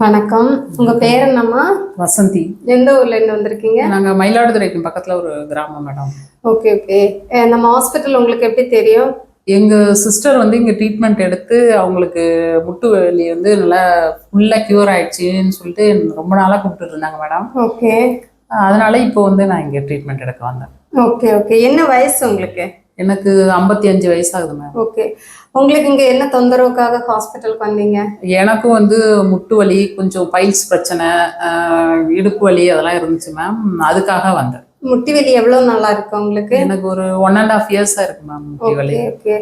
வணக்கம். உங்க பேர் என்னம்மா? வசந்தி. எந்த ஊர்ல இருந்து வந்திருக்கீங்க? நாங்க மயிலாடுதுறைக்கு பக்கத்துல ஒரு கிராமம் மேடம். Okay okay. நம்ம ஹாஸ்பிட்டல் உங்களுக்கு எப்படி தெரியும்? எங்க சிஸ்டர் வந்து இங்க ட்ரீட்மெண்ட் எடுத்து அவங்களுக்கு முட்டு வலி வந்து நல்லா ஃபுல்லா கியூர் ஆயிடுச்சுன்னு சொல்லிட்டு ரொம்ப நாளா கூப்பிட்டு இருந்தாங்க மேடம். ஓகே. அதனால இப்போ வந்து நான் இங்க ட்ரீட்மெண்ட் எடுக்க வந்தேன். Okay okay. என்ன வயசு உங்களுக்கு? எனக்கு ஐம்பத்தி அஞ்சு வயசாகுது மேம். ஓகே. உங்களுக்கு இங்க என்ன தொந்தரவுக்காக ஹாஸ்பிட்டலுக்கு வந்தீங்க? எனக்கும் வந்து முட்டு வலி கொஞ்சம் பைல்ஸ் பிரச்சனை இடுப்பு வலி அதெல்லாம் இருந்துச்சு மேம். அதுக்காக வந்தேன். முட்டி வலி எவ்வளவு நல்லா இருக்கு உங்களுக்கு? எனக்கு ஒரு ஒன் அண்ட் ஆஃப் இயர்ஸா இருக்கு மேம் முட்டி வலி. Okay okay.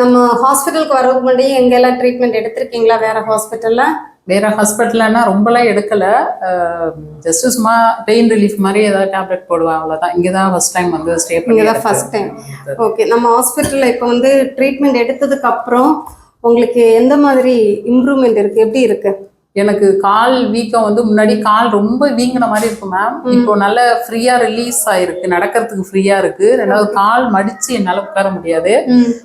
நம்ம ஹாஸ்பிட்டலுக்கு வரதுக்கு முன்னாடி எங்கெல்லாம் ட்ரீட்மெண்ட் எடுத்திருக்கீங்களா வேற ஹாஸ்பிட்டல்ல வேற ஹாஸ்பிட்டல்லன்னா ரொம்பலாம் எடுக்கல. ஜஸ்ட் சும்மா பெயின் ரிலீஃப் மாதிரி ஏதாவது டேப்லெட் போடுவேன் அவ்வளவுதான். இங்க தான் ஃபர்ஸ்ட் டைம் வந்து ஸ்டே பண்ணி இங்கதான் first time. ஓகே நம்ம ஹாஸ்பிட்டல்ல இப்போ வந்து ட்ரீட்மெண்ட் எடுத்ததுக்கு அப்புறம் உங்களுக்கு எந்த மாதிரி இம்ப்ரூவ்மெண்ட் இருக்கு? எப்படி இருக்கு? எனக்கு கால் வீக்கம் வந்து முன்னாடி கால் ரொம்ப வீங்கின மாதிரி இருக்கும் மேம் இப்போ நல்ல ஃப்ரீயா ரிலீஸ் ஆயிருக்கு. நடக்கிறதுக்கு ஃப்ரீயா இருக்கு. ரெண்டாவது கால் மடிச்சு என்னால உட்கார முடியாது.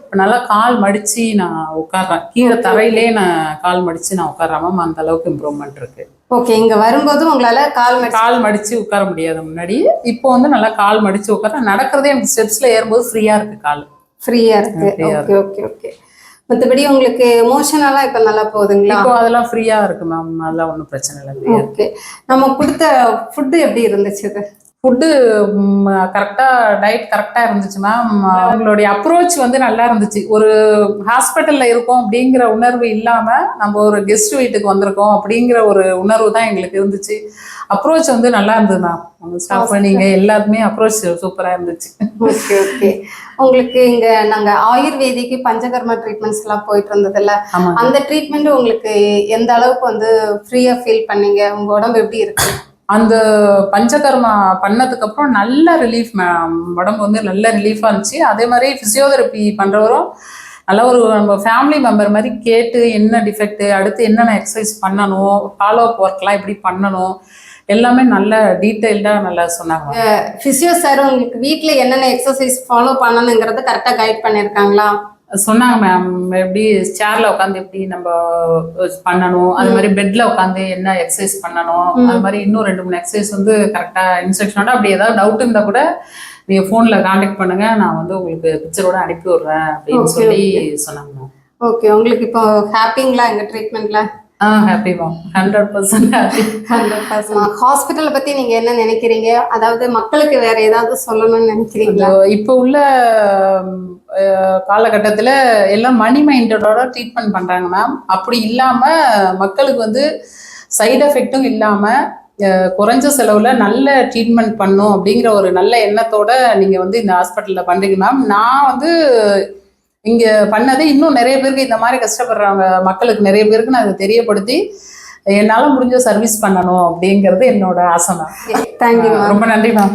இப்போ நல்லா கால் மடிச்சு நான் உட்கார்றேன். கீழே தரையிலே நான் கால் மடிச்சு நான் உட்கார்றேன் மேம் அந்த அளவுக்கு இம்ப்ரூவ்மெண்ட் இருக்கு. ஓகே இங்க வரும்போது உங்களால கால் கால் மடிச்சு உட்கார முடியாது முன்னாடி. இப்போ வந்து நல்லா கால் மடிச்சு உட்கார நடக்கிறதே எனக்கு ஸ்டெப்ஸ்ல ஏறும்போது ஃப்ரீயா இருக்கு கால். ஃப்ரீயா இருக்கு. ஓகே ஓகே ஓகே மற்றபடி உங்களுக்கு எமோஷனலா இப்ப நல்லா போகுதுங்களா? இப்போ அதெல்லாம் ஃப்ரீயா இருக்கு மேம் அதெல்லாம் ஒன்றும் பிரச்சனை இல்லை. ஓகே நம்ம கொடுத்த ஃபுட்டு எப்படி இருந்துச்சு இது? ஃபுட்டு கரெக்டாக டயட் கரெக்டாக இருந்துச்சு மேம் அவங்களுடைய அப்ரோச் வந்து நல்லா இருந்துச்சு. ஒரு ஹாஸ்பிட்டலில் இருக்கோம் அப்படிங்கிற உணர்வு இல்லாமல் நம்ம ஒரு கெஸ்ட் வீட்டுக்கு வந்திருக்கோம் அப்படிங்கிற ஒரு உணர்வு தான் எங்களுக்கு இருந்துச்சு. அப்ரோச் வந்து நல்லா இருந்தது மேம் அவங்க ஸ்டாஃப் நீங்க எல்லாருமே அப்ரோச் சூப்பராக இருந்துச்சு. ஓகே ஓகே உங்களுக்கு இங்க நாங்க ஆயுர்வேதிக்கு பஞ்சகர்மா ட்ரீட்மெண்ட்ஸ் எல்லாம் போயிட்டு இருந்ததுல்ல அந்த ட்ரீட்மெண்ட் உங்களுக்கு எந்த அளவுக்கு வந்து ஃப்ரீயா ஃபீல் பண்ணீங்க? உங்க உடம்பு எப்படி இருக்கு? அந்த பஞ்சகர்மா பண்ணதுக்கு அப்புறம் நல்ல ரிலீஃப் மேம் உடம்பு வந்து நல்ல ரிலீஃபாக இருந்துச்சு. அதே மாதிரி ஃபிசியோதெரப்பி பண்ணுறவரும் நல்ல ஒரு நம்ம ஃபேமிலி மெம்பர் மாதிரி கேட்டு என்ன டிஃபெக்ட்டு அடுத்து என்னென்ன எக்ஸசைஸ் பண்ணணும் ஃபாலோ அப் ஒர்க்லாம் எப்படி பண்ணணும் எல்லாமே நல்ல டீட்டெயில்டாக நல்லா சொன்னாங்க. ஃபிசியோ சார் உங்களுக்கு வீட்டில் என்னென்ன எக்ஸசைஸ் ஃபாலோ பண்ணணுங்கிறத கரெக்டாக கைட் பண்ணியிருக்காங்களா சொன்னாங்க மேம் எப்படி சேர்ல உட்காந்து எப்படி நம்ம பண்ணணும் அது மாதிரி பெட்ல உட்காந்து என்ன எக்ஸசைஸ் பண்ணணும் அது மாதிரி இன்னும் ரெண்டு மூணு எக்ஸசைஸ் வந்து கரெக்டா இன்ஸ்ட்ரக்ஷனோட அப்படி ஏதாவது டவுட் இருந்தா கூட நீங்க போன்ல காண்டாக்ட் பண்ணுங்க நான் வந்து உங்களுக்கு பிக்சரோட அனுப்பி விடுறேன் அப்படின்னு சொல்லி சொன்னாங்க மேம் ஓகே உங்களுக்கு இப்போ ஹாப்பிங்களா எங்க ட்ரீட்மெண்ட்ல ஆ. Happy ma'am hundred percent happy hundred percent ஹாஸ்பிட்டலை பத்தி நீங்க என்ன நினைக்கிறீங்க? அதாவது மக்களுக்கு வேற ஏதாவது சொல்லணும்னு நினைக்கிறீங்களா? இப்போ உள்ள காலகட்டத்துல எல்லாம் மணி மைண்டடோட ட்ரீட்மெண்ட் பண்றாங்க மேம் அப்படி இல்லாம மக்களுக்கு வந்து சைடு எஃபெக்ட்டும் இல்லாம அஹ், குறைஞ்ச செலவுல நல்ல ட்ரீட்மெண்ட் பண்ணும் அப்படிங்கிற ஒரு நல்ல எண்ணத்தோட நீங்க வந்து இந்த ஹாஸ்பிட்டல்ல பண்றீங்க மேம் நான் வந்து இங்க பண்ணது இன்னும் நிறைய பேருக்கு இந்த மாதிரி கஷ்டப்படுறவங்க மக்களுக்கு நிறைய பேருக்கு நான் இதை தெரியப்படுத்தி என்னால முடிஞ்ச சர்வீஸ் பண்ணணும் அப்படிங்கிறது என்னோட ஆசை மேம் தேங்க்யூ மேம் ரொம்ப நன்றி மேம்